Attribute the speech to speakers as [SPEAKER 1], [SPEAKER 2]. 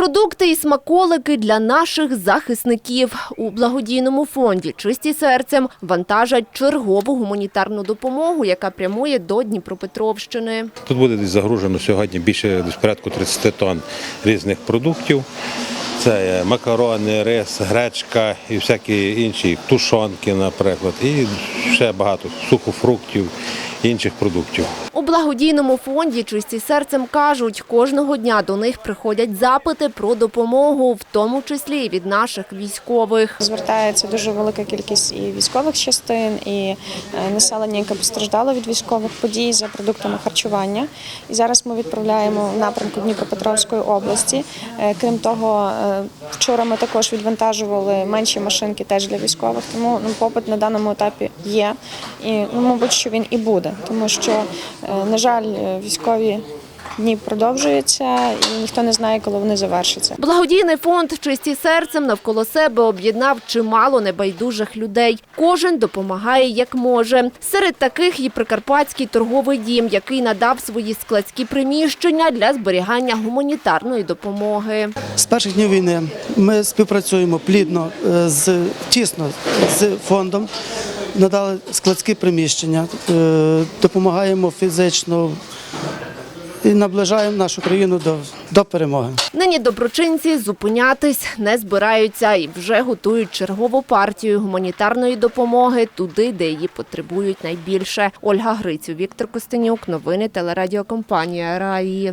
[SPEAKER 1] Продукти і смаколики для наших захисників у благодійному фонді Чисті серцем вантажать чергову гуманітарну допомогу, яка прямує до Дніпропетровщини.
[SPEAKER 2] Тут буде десь загружено сьогодні більше десь порядку 30 тонн різних продуктів. Це макарони, рис, гречка і всякі інші тушонки, наприклад, і ще багато сухофруктів, інших продуктів.
[SPEAKER 1] У благодійному фонді Чисті серцем кажуть, кожного дня до них приходять запити про допомогу, в тому числі і від наших військових.
[SPEAKER 3] Звертається дуже велика кількість і військових частин, і е, населення, яке постраждало від військових подій за продуктами харчування. І зараз ми відправляємо в напрямку Дніпропетровської області. Е, Крім того, е, вчора ми також відвантажували менші машинки теж для військових. Тому ну, попит на даному етапі є. І ну, мабуть, що він і буде, тому що, е, на жаль, е, військові дні продовжуються, і ніхто не знає, коли вони завершаться.
[SPEAKER 1] Благодійний фонд Чисті серцем навколо себе об'єднав чимало небайдужих людей. Кожен допомагає як може. Серед таких і Прикарпатський торговий дім, який надав свої складські приміщення для зберігання гуманітарної допомоги.
[SPEAKER 4] З перших днів війни ми співпрацюємо плідно е, з тісно з фондом. Надали складські приміщення, е, допомагаємо фізично і наближаємо нашу країну до, до перемоги.
[SPEAKER 1] Нині доброчинці зупинятись не збираються і вже готують чергову партію гуманітарної допомоги туди, де її потребують найбільше. Ольга Грицю, Віктор Костенюк, новини телерадіокомпанія Раї.